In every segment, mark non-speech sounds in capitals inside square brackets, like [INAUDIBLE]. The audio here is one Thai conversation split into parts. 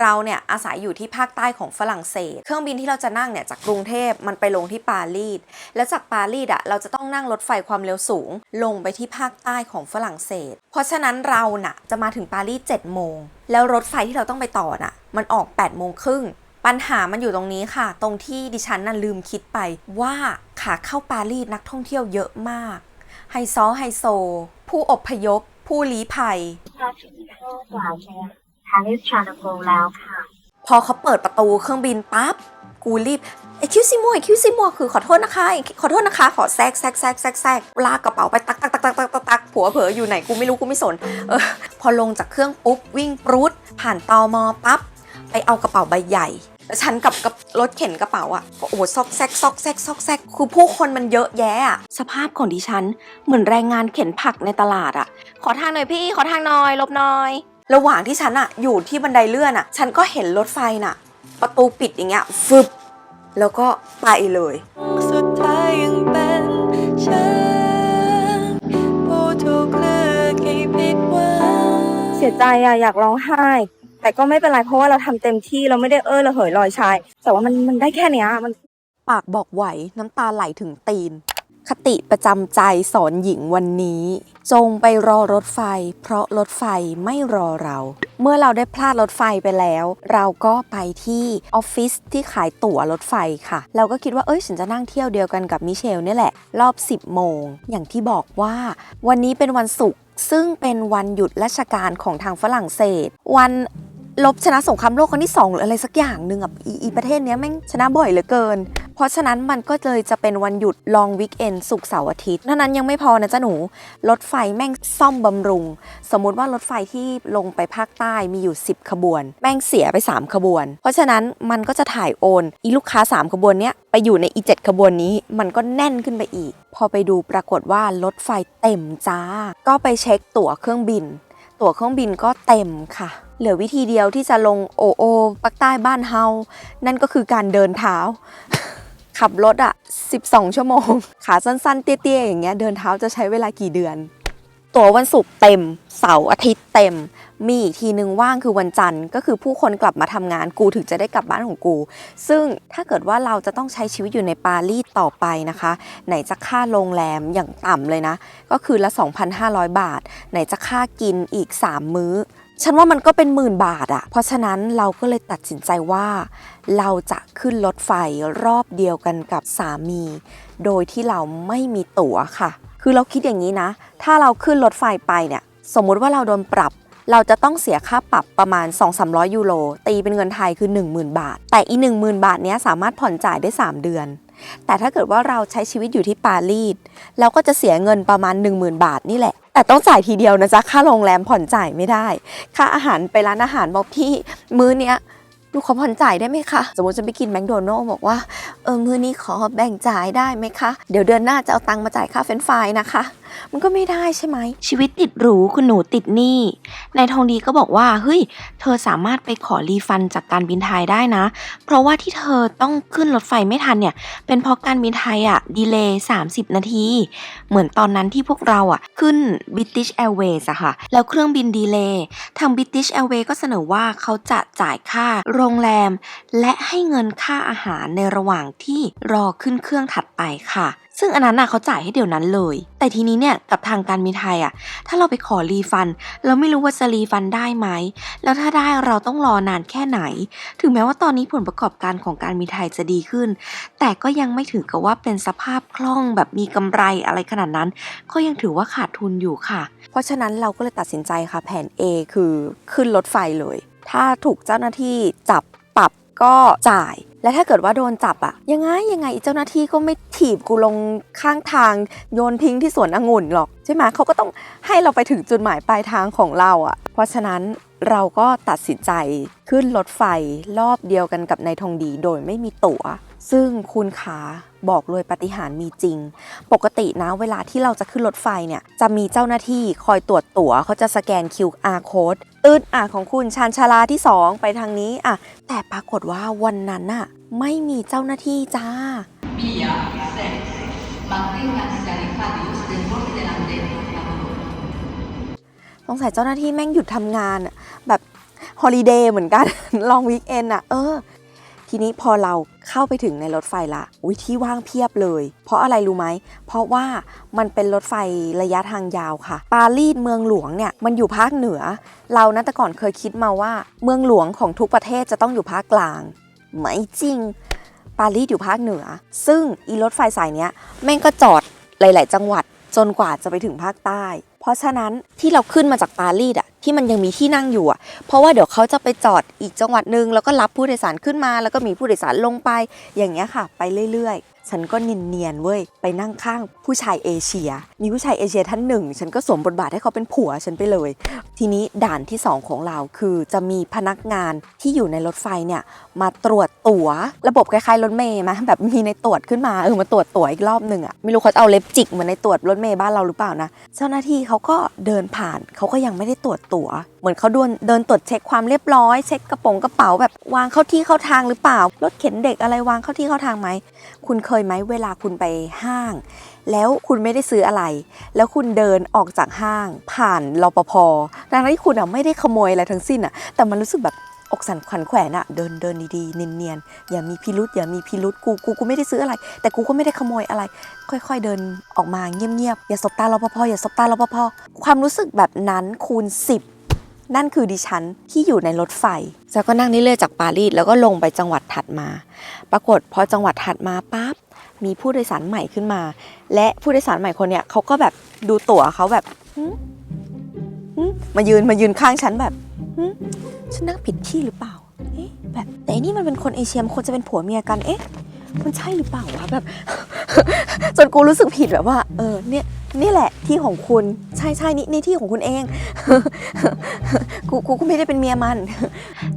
เราเนี่ยอาศัยอยู่ที่ภาคใต้ของฝรั่งเศส เครื่องบินที่เราจะนั่งเนี่ยจากกรุงเทพมันไปลงที่ปารีส แล้วจากปารีสอะเราจะต้องนั่งรถไฟความเร็วสูง ลงไปที่ภาคใต้ของฝรั่งเศส เพราะฉะนั้นเราน่ะจะมาถึงปารีส7โมง แล้วรถไฟที่เราต้องไปต่อน่ะ มันออก8โมงครึ่งปัญหามันอยู่ตรงนี้ค่ะ ตรงที่ดิฉันน่ะลืมคิดไปว่าขาเข้าปารีสนักท่องเที่ยวเยอะมาก ไฮซอไฮโซ ผู้อพยพ ผู้ลี้ภัย ทางนิสชานาโกแล้วค่ะ พอเขาเปิดประตูเครื่องบินปั๊บกูรีบไอคิวซิมัวไอคิวซิมัวคือขอโทษนะคะขอโทษนะคะ ขอแซกแซกแซกแซกแซกลากกระเป๋าไปตักตักตักตักตักตักตักผัวเผลออยู่ไหนกูไม่รู้กูไม่สนเออพอลงจากเครื่องปุ๊บวิ่งปรุดผ่านตอมอปั๊บไปเอากระเป๋าใบใหญ่แล้วฉันกับกับรถเข็นกระเป๋าอะก็โอ้โหซอกแซกซอกแซกซอกแซกคือผู้คนมันเยอะแยะอะสภาพของดิฉัน เหมือนแรงงานเข็นผักในตลาดอะขอทางหน่อยพี่ ขอทางหน่อยลบหน่อย ระหว่างที่ฉันอะอยู่ที่บันไดเลื่อนอะฉันก็เห็นรถไฟน่ะ ประตูปิดอย่างเงี้ยฟึบแล้วก็ไปเลยสุดท้ายยังเป็นฉันผู้ถูกเลือกให้ผิดหวังเสียใจอะอยากร้องไห้ แต่ก็ไม่เป็นไรเพราะว่าเราทำเต็มที่เราไม่ได้เออระเหยลอยชาย แต่ว่ามันมันได้แค่เนี้ยมัน ปากบอกไหวน้ำตาไหลถึงตีน คติประจำใจสอนหญิงวันนี้ จงไปรอรถไฟ เพราะรถไฟไม่รอเรา เมื่อเราได้พลาดรถไฟไปแล้ว เราก็ไปที่ออฟฟิศที่ขายตั๋วรถไฟค่ะ เราก็คิดว่าเอ้ยฉันจะนั่งเที่ยวเดียวกันกับมิเชลเนี่ยแหละ รอบ 10 โมง อย่างที่บอกว่า วันนี้เป็นวันศุกร์ซึ่งเป็นวันหยุดราชการของทางฝรั่งเศส วัน ลบชนะสงครามโลกครั้งที่ 2 หรืออะไรสักอย่างหนึ่งอะอีประเทศเนี้ยแม่งชนะบ่อยเหลือเกิน เพราะฉะนั้นมันก็เลยจะเป็นวันหยุดลองวิกเอนศุกเสาร์อาทิตย์เท่านั้นยังไม่พอนะจ๊ะหนู รถไฟแม่งซ่อมบำรุง สมมุติว่ารถไฟที่ลงไปภาคใต้มีอยู่ 10 ขบวน แม่งเสียไป 3 ขบวน เพราะฉะนั้นมันก็จะถ่ายโอน อีลูกค้า 3 ขบวนเนี้ยไปอยู่ในอีเจ็ดขบวนนี้มันก็แน่นขึ้นไปอีก พอไปดูปรากฏว่ารถไฟเต็มจ้า ก็ไปเช็คตั๋วเครื่องบิน ตั๋วเครื่องบินก็เต็มค่ะ เหลือวิธีเดียวที่จะลงโอโอปักใต้บ้านเฮา นั่นก็คือการเดินเท้า ขับรถอะ12 ชั่วโมง ขาสั้นๆ เตี้ยๆ อย่างเงี้ย เดินเท้าจะใช้เวลากี่เดือน ตั๋ววันศุกร์เต็ม เสาร์อาทิตย์เต็ม มีอีกทีนึงว่างคือวันจันทร์ ก็คือผู้คนกลับมาทำงานกูถึงจะได้กลับบ้านของกู ซึ่งถ้าเกิดว่าเราจะต้องใช้ชีวิตอยู่ในปารีสต่อไปนะคะ ไหนจะค่าโรงแรมอย่างต่ำเลยนะ ก็คือละ 2,500 บาท ไหนจะค่ากินอีก 3 มื้อ ฉันว่ามันก็เป็นหมื่นบาทอะเพราะฉะนั้นเราก็เลยตัดสินใจว่า เราจะขึ้นรถไฟรอบเดียวกันกับสามี โดยที่เราไม่มีตั๋วค่ะ คือเราคิดอย่างนี้นะ ถ้าเราขึ้นรถไฟไปเนี่ย สมมุติว่าเราโดนปรับ เราจะต้องเสียค่าปรับประมาณ 2-300 ยูโร ตีเป็นเงินไทยคือ 10,000 บาท แต่อี 10,000 บาทเนี้ยสามารถผ่อนจ่ายได้ 3 เดือนแต่ถ้าเกิดว่าเราใช้ชีวิตอยู่ที่ปารีสเราก็จะเสียเงินประมาณ 10,000 บาทนี่แหละ แต่ต้องจ่ายทีเดียวนะจ๊ะ ค่าโรงแรมผ่อนจ่ายไม่ได้ ค่าอาหารไปร้านอาหารบอกพี่มื้อเนี้ย ดูขอผ่อนจ่ายได้ไหมคะ สมมติจะไปกินแมคโดนัลล์บอกว่า เออ มื้อนี้ขอแบ่งจ่ายได้ไหมคะ เดี๋ยวเดือนหน้าจะเอาตังค์มาจ่ายค่าเฟรนฟรายนะคะ มันก็ไม่ได้ใช่ไหม ชีวิตติดหรูคุณหนูติดหนี้ นายทองดีก็บอกว่า เฮ้ย เธอสามารถไปขอรีฟันจากการบินไทยได้นะ เพราะว่าที่เธอต้องขึ้นรถไฟไม่ทันเนี่ย เป็นเพราะการบินไทยอะดีเลย์30 นาที เหมือนตอนนั้นที่พวกเราอะขึ้น British Airways อะค่ะ แล้วเครื่องบินดีเลย์ ทาง British Airways ก็เสนอว่าเขาจะจ่ายค่าโรงแรม และให้เงินค่าอาหารในระหว่างที่รอขึ้นเครื่องถัดไปค่ะ ซึ่งอันนั้นน่ะเขาจ่ายให้เดี๋ยวนั้นเลย แต่ทีนี้เนี่ยกับทางการบินไทยอะ ถ้าเราไปขอรีฟัน เราไม่รู้ว่าจะรีฟันได้ไหม แล้วถ้าได้เราต้องรอนานแค่ไหน ถึงแม้ว่าตอนนี้ผลประกอบการของการบินไทยจะดีขึ้น แต่ก็ยังไม่ถือกับว่าเป็นสภาพคล่องแบบมีกำไรอะไรขนาดนั้น ก็ยังถือว่าขาดทุนอยู่ค่ะ เพราะฉะนั้นเราก็เลยตัดสินใจค่ะแผน A คือขึ้นรถไฟเลย ถ้าถูกเจ้าหน้าที่จับปรับก็จ่าย และถ้าเกิดว่าโดนจับอะยังไงยังไงเจ้าหน้าที่ก็ไม่ถีบกูลงข้างทาง โยนทิ้งที่สวนองุ่นหรอกใช่ไหมเขาก็ต้องให้เราไปถึงจุดหมายปลายทางของเราอะเพราะฉะนั้นเราก็ตัดสินใจขึ้นรถไฟรอบเดียวกันกับนายทองดีโดยไม่มีตั๋ว ซึ่งคุณขาบอกเลยปฏิหารมีจริง ปกตินะเวลาที่เราจะขึ้นรถไฟเนี่ย จะมีเจ้าหน้าที่คอยตรวจตั๋วเขาจะสแกน QR code ตืดอะของคุณชานชาลาที่ 2 ไปทางนี้อะ แต่ปรากฏว่าวันนั้นน่ะไม่มีเจ้าหน้าที่จ้า สงสัยเจ้าหน้าที่แม่งหยุดทำงานอะแบบฮอลิเดย์เหมือนกัน ลองวีคเอนอะเออ ทีนี้พอเราเข้าไปถึงในรถไฟละอุ้ยที่ว่างเพียบเลย เพราะอะไรรู้ไหม เพราะว่ามันเป็นรถไฟระยะทางยาวค่ะ ปารีสเมืองหลวงเนี่ยมันอยู่ภาคเหนือ เรานะแต่ก่อนเคยคิดมาว่า เมืองหลวงของทุกประเทศจะต้องอยู่ภาคกลางไม่จริง ปารีสอยู่ภาคเหนือ ซึ่งอีรถไฟสายเนี้ยแม่งก็จอดหลาย ๆ จังหวัดจนกว่าจะไปถึงภาคใต้ เพราะฉะนั้นที่เราขึ้นมาจากปารีสอะที่มันยังมีที่นั่งอยู่อะเพราะว่าเดี๋ยวเขาจะไปจอดอีกจังหวัดหนึ่งแล้วก็รับผู้โดยสารขึ้นมา แล้วก็มีผู้โดยสารลงไปอย่างเงี้ยค่ะ ไปเรื่อยๆ ฉันก็เนียนๆเว้ยไปนั่งข้างผู้ชายเอเชีย มีผู้ชายเอเชียท่านหนึ่ง ฉันก็สวมบทบาทให้เขาเป็นผัวฉันไปเลย ทีนี้ด่านที่ 2 ของเราคือจะมีพนักงานที่อยู่ในรถไฟเนี่ยมาตรวจตั๋ว ระบบคล้ายๆรถเมย์ไหมแบบมีในตรวจขึ้นมาเออมาตรวจตั๋วอีกรอบหนึ่งอะไม่รู้เขาเอาเล็บจิกเหมือนในตรวจรถเมย์บ้านเราหรือเปล่านะ เจ้าหน้าที่เขาก็เดินผ่านเขาก็ยังไม่ได้ตรวจตั๋ว เหมือนเขาดินเดินตรวจเช็คความเรียบร้อย เช็คกระโปรงกระเป๋าแบบวางเข้าที่เข้าทางหรือเปล่า รถเข็นเด็กอะไรวางเข้าที่เข้าทางไหม คุณเคยไหมเวลาคุณไปห้าง แล้วคุณไม่ได้ซื้ออะไร แล้วคุณเดินออกจากห้าง ผ่านรปภดังนั้นที่คุณอะไม่ได้ขโมยอะไรทั้งสิ้นอะ แต่มันรู้สึกแบบอกสั่นขวัญแขวนอะเดินเดินดีๆเนียนๆอย่ามีพิรุษอย่ามีพิรุษกูกูกูไม่ได้ซื้ออะไร แต่กูก็ไม่ได้ขโมยอะไร ค่อยๆเดินออกมาเงียบๆอย่าสบตารปภอย่าสบตารปภความรู้สึกแบบนั้นคูณ 10 นั่นคือดิฉันที่อยู่ในรถไฟแล้วก็นั่งนี่เรื่อยจากปารีสแล้วก็ลงไปจังหวัดถัดมา ปรากฏพอจังหวัดถัดมาปั๊บมีผู้โดยสารใหม่ขึ้นมา และผู้โดยสารใหม่คนเนี้ยเขาก็แบบดูตั๋วเขาแบบมายืนมายืนข้างฉันแบบฉันนั่งผิดที่หรือเปล่าเอ๊ะแบบแต่อันนี่มันเป็นคนเอเชียมันควรจะเป็นผัวเมียกันเอ๊ะมันใช่หรือเปล่าวะแบบ จนกูรู้สึกผิดแบบว่า เออเนี่ย นี่แหละที่ของคุณใช่ใช่นี่นี่ที่ของคุณเองกูกูก็ไม่ได้เป็นเมียมัน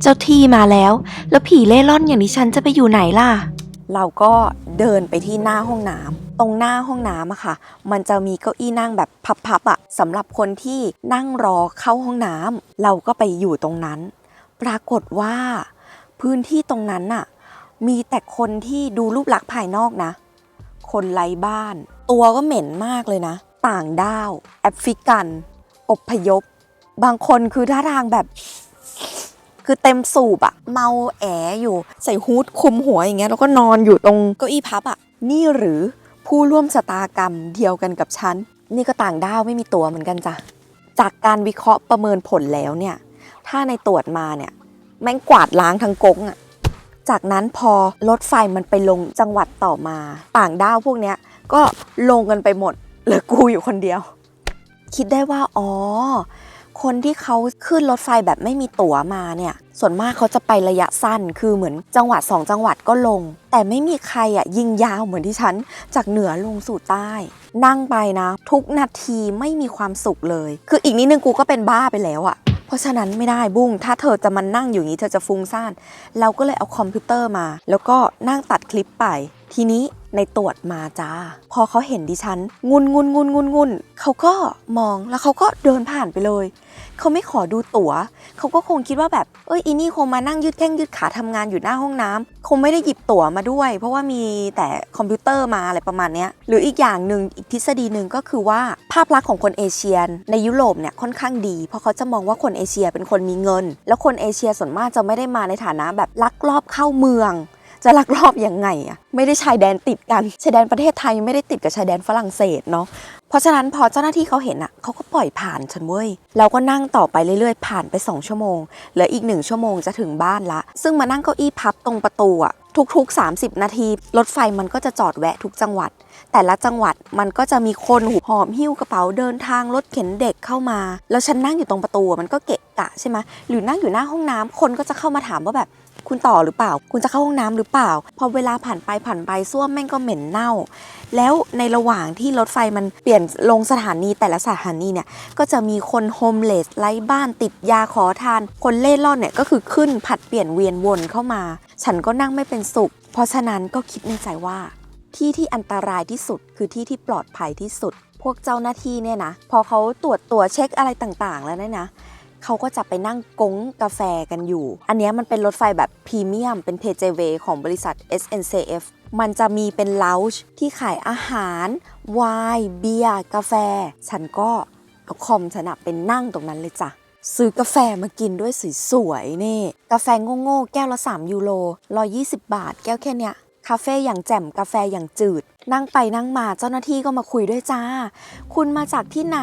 เจ้าที่มาแล้ว แล้วผีเล่ร่อนอย่างนี้ฉันจะไปอยู่ไหนล่ะ เราก็เดินไปที่หน้าห้องน้ำตรงหน้าห้องน้ำอะค่ะ มันจะมีเก้าอี้นั่งแบบพับๆอะสำหรับคนที่นั่งรอเข้าห้องน้ำเราก็ไปอยู่ตรงนั้น ปรากฏว่า พื้นที่ตรงนั้นน่ะ มีแต่คนที่ดูรูปลักษณ์ภายนอกนะ คนไร้บ้าน ตัวก็เหม็นมากเลยนะ ต่างด้าว แอฟริกัน อบพยพ บางคนคือท่าทางแบบ คือเต็มสูบอะเมาแออยู่ ใส่ฮูดคุมหัวอย่างเงี้ยแล้วก็นอนอยู่ตรงเก้าอี้พับอะนี่หรือผู้ร่วมชะตากรรมเดียวกันกับฉัน นี่ก็ต่างด้าวไม่มีตัวเหมือนกันจ้ะจากการวิเคราะห์ประเมินผลแล้วเนี่ย ถ้าในตรวจมาเนี่ย แม่งกวาดล้างทั้งกงอะจากนั้นพอรถไฟมันไปลงจังหวัดต่อมา ต่างด้าวพวกเนี้ยก็ลงกันไปหมด เหลือกูอยู่คนเดียว คิดได้ว่าอ๋อ คนที่เขาขึ้นรถไฟแบบไม่มีตั๋วมาเนี่ย ส่วนมากเขาจะไประยะสั้น คือเหมือนจังหวัดสองจังหวัดก็ลง แต่ไม่มีใครอะยิงยาวเหมือนที่ฉัน จากเหนือลงสู่ใต้ นั่งไปนะ ทุกนาทีไม่มีความสุขเลย คืออีกนิดนึงกูก็เป็นบ้าไปแล้วอะเพราะฉะนั้นไม่ได้บุ้ง ถ้าเธอจะมานั่งอยู่นี้เธอจะฟุ้งซ่าน เราก็เลยเอาคอมพิวเตอร์มา แล้วก็นั่งตัดคลิปไป ทีนี้ในตรวจมาจ้า พอเขาเห็นดิฉัน งุนงุนงุนงุนงุนเขาก็มองแล้วเขาก็เดินผ่านไปเลย เขาไม่ขอดูตั๋ว เขาก็คงคิดว่าแบบ เอ้ยอีนี่คงมานั่งยืดแข้งยืดขาทำงานอยู่หน้าห้องน้ำคงไม่ได้หยิบตั๋วมาด้วย เพราะว่ามีแต่คอมพิวเตอร์มาอะไรประมาณนี้หรืออีกอย่างหนึ่งอีกทฤษฎีหนึ่งก็คือว่าภาพลักษณ์ของคนเอเชีย ในยุโรปเนี่ยค่อนข้างดี เพราะเขาจะมองว่าคนเอเชียเป็นคนมีเงิน แล้วคนเอเชียส่วนมากจะไม่ได้มาในฐานะแบบลักลอบเข้าเมือง จะลักลอบยังไงอะไม่ได้ชายแดนติดกันชายแดนประเทศไทยไม่ได้ติดกับชายแดนฝรั่งเศสเนาะเพราะฉะนั้นพอเจ้าหน้าที่เขาเห็นอะเขาก็ปล่อยผ่านฉันเว้ยเราก็นั่งต่อไปเรื่อยๆ ผ่านไป 2 ชั่วโมงเหลืออีก1ชั่วโมงจะถึงบ้านละ ซึ่งมานั่งเก้าอี้พับตรงประตูอะทุกๆ 30 นาที รถไฟมันก็จะจอดแวะทุกจังหวัด แต่ละจังหวัดมันก็จะมีคนหูหอมหิ้วกระเป๋าเดินทางรถเข็นเด็กเข้ามา แล้วฉันนั่งอยู่ตรงประตูมันก็เกะกะใช่ไหมหรือนั่งอยู่หน้าห้องน้ำคนก็จะเข้ามาถามว่าแบบ คุณต่อหรือเปล่า คุณจะเข้าห้องน้ำหรือเปล่า พอเวลาผ่านไปผ่านไปส้วมแม่งก็เหม็นเน่า แล้วในระหว่างที่รถไฟมันเปลี่ยนลงสถานีแต่ละสถานีเนี่ยก็จะมีคนโฮมเลสไร้บ้านติดยาขอทาน คนเล่ร่อนเนี่ยก็คือขึ้นผัดเปลี่ยนเวียนวนเข้ามา ฉันก็นั่งไม่เป็นสุข เพราะฉะนั้นก็คิดในใจว่า ที่ที่อันตรายที่สุดคือที่ที่ปลอดภัยที่สุด พวกเจ้าหน้าที่เนี่ยนะพอเขาตรวจตัวเช็คอะไรต่างๆ แล้วเนี่ยนะ เขาก็จะไปนั่งกงกาแฟกันอยู่ อันนี้มันเป็นรถไฟแบบพรีเมียมเป็น TJV ของบริษัท SNCF มันจะมีเป็นเล u ว g e ที่ขายอาหารไวน์เบียร์กาแฟ ฉันก็เอาคอมฉันอะเป็นนั่งตรงนั้นเลยจ้ะซื้อกาแฟมากินด้วยสวยๆนี่ กาแฟโง่ๆแก้วละ 3 ยูโร120 บาท แก้วแค่เนี้ย คาเฟ่อย่างแจ่มกาแฟอย่างจืด นั่งไปนั่งมาเจ้าหน้าที่ก็มาคุยด้วยจ้า คุณมาจากที่ไหน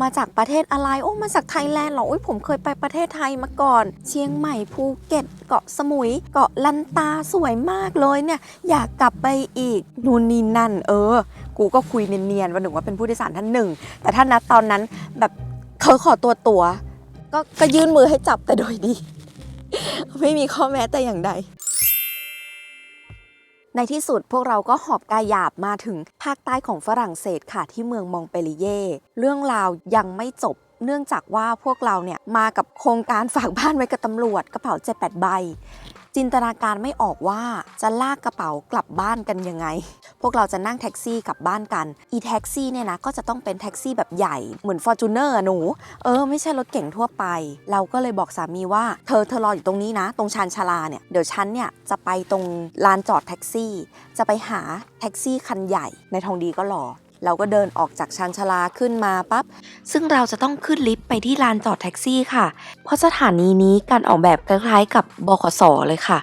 มาจากประเทศอะไร โอ้ มาจากไทยแลนด์เหรอโอ้ยผมเคยไปประเทศไทยมาก่อน เชียงใหม่ภูเก็ต เกาะสมุย เกาะลันตาสวยมากเลยเนี่ย อยากกลับไปอีก นู่นนี่นั่น เออ กูก็คุยเนียนๆว่าหนึ่งว่าเป็นผู้โดยสารท่านหนึ่ง แต่ถ้านัดตอนนั้นแบบเขาขอตัวตัวก็ก็ยื่นมือให้จับแต่โดยดี ไม่มีข้อแม้แต่อย่างใด ในที่สุดพวกเราก็หอบกายหยาบมาถึงภาคใต้ของฝรั่งเศสค่ะที่เมืองมองเปลีเย่เรื่องราวยังไม่จบเนื่องจากว่าพวกเราเนี่ยมากับโครงการฝากบ้านไว้กับตำรวจกระเป๋า 7-8 ใบ จินตนาการไม่ออกว่าจะลากกระเป๋ากลับบ้านกันยังไง พวกเราจะนั่งแท็กซี่กลับบ้านกัน อีแท็กซี่เนี่ยนะก็จะต้องเป็นแท็กซี่แบบใหญ่เหมือน f o r t u n e r อะหนู เออไม่ใช่รถเก่งทั่วไป เราก็เลยบอกสามีว่า เธอเธอรออยู่ตรงนี้นะ ตรงชานชาลาเนี่ยเดี๋ยวฉันเนี่ยจะไปตรงลานจอดแท็กซี่ จะไปหาแท็กซี่คันใหญ่ในทองดีก็รอ เราก็เดินออกจากชานชาลาขึ้นมาปั๊บ ซึ่งเราจะต้องขึ้นลิฟต์ไปที่ลานจอดแท็กซี่ค่ะ เพราะสถานีนี้การออกแบบคล้ายๆ กับบขสเลยค่ะ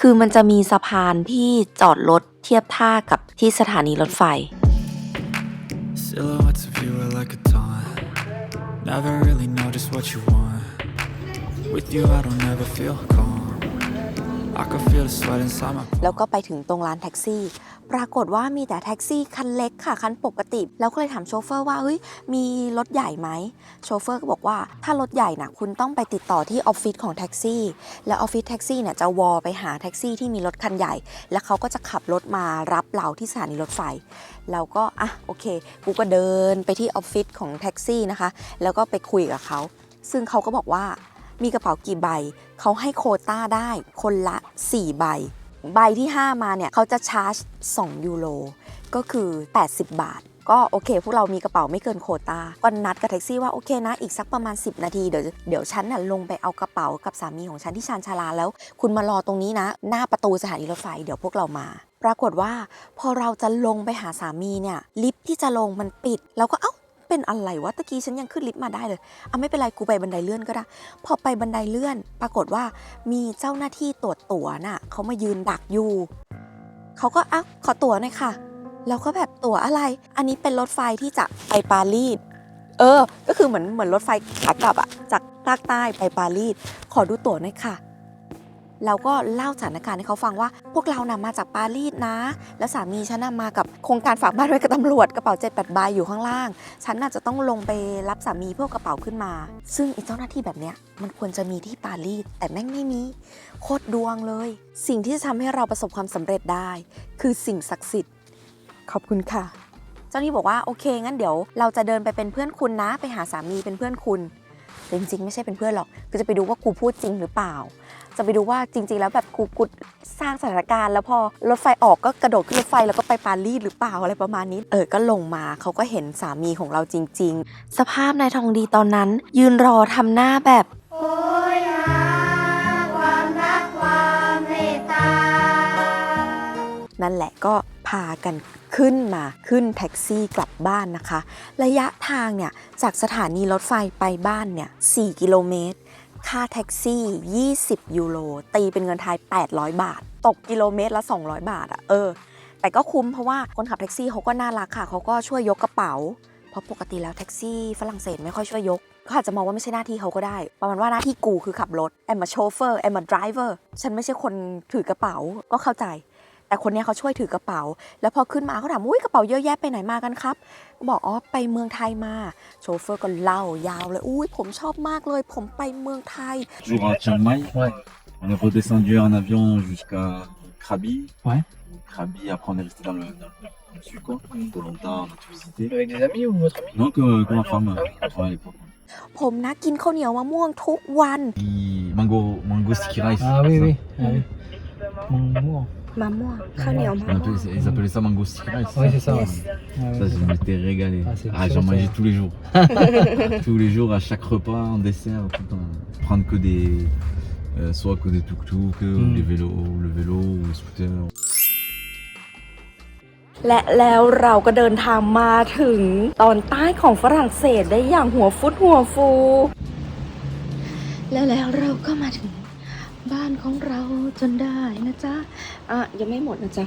คือมันจะมีสะพานที่จอดรถเทียบท่ากับที่สถานีรถไฟ Never really know just what you want. With you, I don't ever feel calm. แล้วก็ไปถึงตรงร้านแท็กซี่ ปรากฏว่ามีแต่แท็กซี่คันเล็กค่ะคันปกติ แล้วก็เลยถามโชเฟอร์ว่าเฮ้ยมีรถใหญ่ไหมโชเฟอร์ก็บอกว่าถ้ารถใหญ่นะคุณต้องไปติดต่อที่ออฟฟิศของแท็กซี่ แล้วออฟฟิศแท็กซี่เนี่ยจะวอลไปหาแท็กซี่ที่มีรถคันใหญ่ แล้วเขาก็จะขับรถมารับเราที่สถานีรถไฟ เราก็อะโอเค กูก็เดินไปที่ออฟฟิศของแท็กซี่นะคะ แล้วก็ไปคุยกับเขา ซึ่งเขาก็บอกว่า มีกระเป๋ากี่ใบ เขาให้โคต้าได้คนละ 4 ใบ ใบที่ 5 มาเนี่ยเขาจะชาร์จ 2 ยูโร ก็คือ 80 บาท ก็โอเค พวกเรามีกระเป๋าไม่เกินโคตาก็นัดกับแท็กซี่ว่าโอเคนะ อีกสักประมาณ 10 นาที เดี๋ยวเดี๋ยวฉันน่ะลงไปเอากระเป๋ากับสามีของฉันที่ชานชาลาแล้ว คุณมารอตรงนี้นะ หน้าประตูสถานีรถไฟเดี๋ยวพวกเรามาปรากฏว่าพอเราจะลงไปหาสามีเนี่ยลิฟต์ที่จะลงมันปิดเราก็เอ้า เป็นอะไรวะตะกี้ฉันยังขึ้นลิฟต์มาได้เลยอะไม่เป็นไรกูไปบันไดเลื่อนก็ได้ พอไปบันไดเลื่อน ปรากฏว่ามีเจ้าหน้าที่ตรวจตั๋วน่ะเขามายืนดักอยู่เขาก็อะขอตั๋วหน่อยค่ะแล้วก็แบบตั๋วอะไร อันนี้เป็นรถไฟที่จะไปปารีสเออ ก็คือเหมือนเหมือนรถไฟขากลับอะจากภาคใต้ไปปารีสขอดูตั๋วหน่อยค่ะ เราก็เล่าสถานการณ์ให้เขาฟังว่า พวกเรานะมาจากปารีสนะ แล้วสามีฉันนะมากับโครงการฝากบ้านไว้กับตำรวจกระเป๋าเจ็ดแปดใบอยู่ข้างล่าง ฉันน่าจะต้องลงไปรับสามีเพื่อกระเป๋าขึ้นมา ซึ่งอีเจ้าหน้าที่แบบเนี้ยมันควรจะมีที่ปารีสแต่แม่งไม่มี โคตรดวงเลย สิ่งที่จะทำให้เราประสบความสำเร็จได้ คือสิ่งศักดิ์สิทธิ์ขอบคุณค่ะเจ้าหน้าที่บอกว่าโอเคงั้นเดี๋ยวเราจะเดินไปเป็นเพื่อนคุณนะ ไปหาสามีเป็นเพื่อนคุณแต่จริงๆไม่ใช่เป็นเพื่อนหรอกคือจะไปดูว่ากูพูดจริงหรือเปล่า จะไปดูว่าจริง ๆ แล้วแบบกูกูสร้างสถานการณ์ แล้วพอรถไฟออกก็กระโดดขึ้นรถไฟแล้วก็ไปปารีสหรือเปล่าอะไรประมาณนี้ เออก็ลงมาเขาก็เห็นสามีของเราจริง ๆ สภาพนายทองดีตอนนั้น ยืนรอทำหน้าแบบนั่นแหละก็พากันขึ้นมาขึ้นแท็กซี่กลับบ้านนะคะ ระยะทางเนี่ยจากสถานีรถไฟไปบ้านเนี่ย4กิโลเมตร ค่าแท็กซี่ 20 ยูโร ตีเป็นเงินไทย 800 บาท ตกกิโลเมตรละ 200 บาทอะเออ แต่ก็คุ้มเพราะว่าคนขับแท็กซี่เขาก็น่ารักค่ะ เขาก็ช่วยยกกระเป๋า เพราะปกติแล้วแท็กซี่ฝรั่งเศสไม่ค่อยช่วยยกเขาอาจจะมองว่าไม่ใช่หน้าที่เขาก็ได้ ประมาณว่าหน้าที่กูคือขับรถแอมมาโชเฟอร์แอมมาดรเวอร์ ฉันไม่ใช่คนถือกระเป๋า ก็เข้าใจ แต่คนเนี้ยเขาช่วยถือกระเป๋า แล้วพอขึ้นมาเขาถามอุ้ยกระเป๋าเยอะแยะไปไหนมากันครับก็บอกอ๋อไปเมืองไทยมา โชเฟอร์ก็เล่ายาวเลยอุ้ยผมชอบมากเลย ผมไปเมืองไทย jour à Chiang Mai. On est redescendu en avion jusqu'à Krabi. Ouais. Krabi, après on est resté dans le, dans le sud, quoi. Koh-Lanta, on a tout visité. Avec des amis ou votre ami Donc, euh, comme ma femme, Ah oui, euh, ouais, à l'époque. ผมนะกินข้าวเหนียวมะม่วงทุกวัน Puis, Mango, mango sticky rice. Ah oui, ça. oui. Ah, oui. Mon amour. มะม่วงข้าวเหนียวมะ On ม่วง appelait- ils appelaient ça mango sticky rice. Oui, c'est ça. Yes. ouais. Ah, oui, Ça, c'est je m'étais régalé. Ah, c'est Ah, chaud, j'en ça. mangeais tous les jours. [LAUGHS] tous les jours, à chaque repas, en dessert, tout le temps. Prendre que des. euh, soit que des tuk-tuk, ou Mm. des vélos, ou le vélo, ou le scooter. และแล้วเราก็เดินทางมาถึงตอนใต้ของฝรั่งเศสได้อย่างหัวฟุตหัวฟู แล้วแล้วเราก็มาถึง บ้านของเราจนได้นะจ๊ะอะยังไม่หมดนะจ๊ะ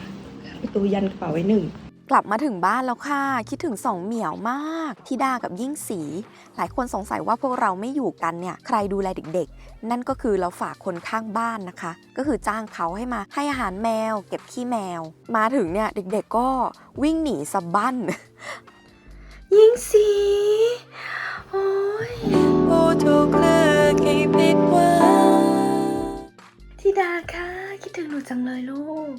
ประตูยันกระเป๋าไว้หนึ่งกลับมาถึงบ้านแล้วค่ะ คิดถึงสองเหมียวมากทิดากับยิ่งสี หลายคนสงสัยว่าพวกเราไม่อยู่กันเนี่ย ใครดูแลเด็กๆ นั่นก็คือเราฝากคนข้างบ้านนะคะ ก็คือจ้างเขาให้มาให้อาหารแมว เก็บขี้แมว มาถึงเนี่ยเด็กๆก็วิ่งหนีสะบั้น ยิ่งสี โอ้ยผู้ถูกเลือกให้ผิดหวัง ทิดาคะคิดถึงหนูจังเลยลูก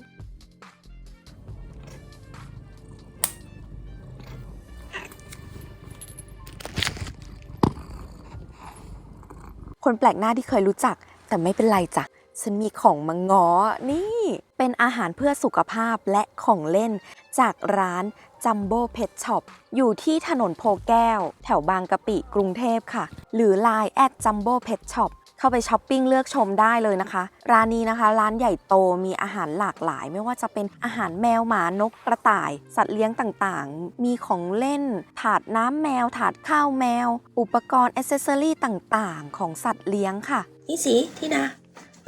คนแปลกหน้าที่เคยรู้จัก แต่ไม่เป็นไรจ้ะ ฉันมีของมางอนี่ เป็นอาหารเพื่อสุขภาพและของเล่น จากร้านจัมโบ้เพชช็อปอยู่ที่ถนนโพแก้ว แถวบางกะปิกรุงเทพค่ะ หรือ Line แอดจัมโบ้เพชช็อป เข้าไปช้อปปิ้งเลือกชมได้เลยนะคะ ร้านนี้นะคะ ร้านใหญ่โตมีอาหารหลากหลาย ไม่ว่าจะเป็นอาหารแมวหมานกกระต่าย สัตว์เลี้ยงต่างๆ มีของเล่น ถาดน้ำแมว ถาดข้าวแมว อุปกรณ์อ c เซสซอรี่ต่างๆ ของสัตว์เลี้ยงค่ะนี่สิที่ดา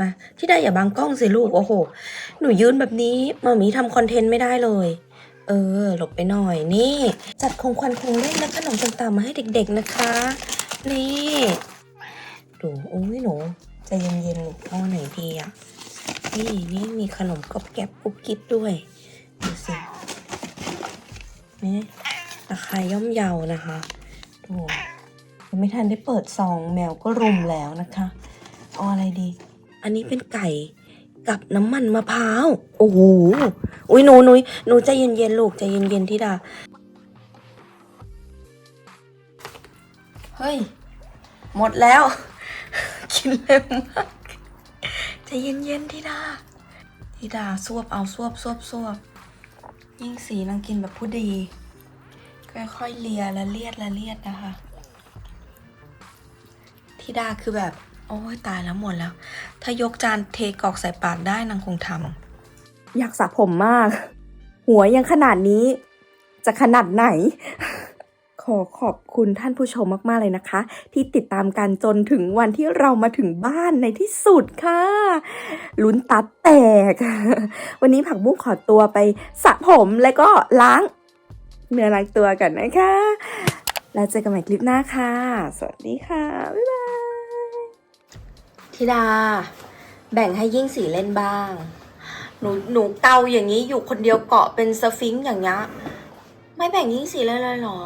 มาที่ไดาอย่าบังกล้องสิลูกโอ้โห หนูยืนแบบนี้มามีทำคอนเทนต์ไม่ได้เลย เออ หลบไปหน่อยนี่ จัดของขวัญของเล่นและขนมต่างๆมาให้เด็กๆนะคะ นี่ ดู โอ้ยหนูใจเย็นๆลูกพ่อไหนดีอะ นี่นี่มีขนมกอบแกรบกุ๊บกิ๊บด้วย ดูสิ นี่ราคาย่อมเยานะคะดูยังไม่ทันได้เปิดซองแมวก็รุมแล้วนะคะเอาอะไรดี อันนี้เป็นไก่กับน้ำมันมะพร้าว โอ้โห อุ้ยหนูหนูหนูใจเย็นๆลูกใจเย็นๆที่ดา เฮ้ย หมดแล้ว กินเร็วมากใจเย็นๆที่ดาที่ดาสวบเอาสวบสวบสวบยิ่งสีนางกินแบบผู้ดี ค่อยๆเลียและเลียดและเลียดนะคะธิดาคือแบบ โอ้ยตายแล้วหมดแล้ว ถ้ายกจานเทกรอกใส่ปากได้นางคงทำอยากสระผมมาก หัวยังขนาดนี้ จะขนาดไหน อขอบคุณท่านผู้ชมมากๆเลยนะคะ ที่ติดตามกันจนถึงวันที่เรามาถึงบ้านในที่สุดค่ะลุ้นตัดแตก วันนี้ผักบุ้งขอตัวไปสระผมแล้วก็ล้างเนื้อล้างตัวกันนะคะ แล้วเจอกันใหม่คลิปหน้าค่ะ สวัสดีค่ะ บ๊ายบายธิดา แบ่งให้ยิ่งสีเล่นบ้าง หนูหนูเกาอย่างนี้อยู่คนเดียวเกาะเป็นสฟิงค์อย่างเงี้ยไม่แบ่งยิ่งสีเลยเลยเหรอ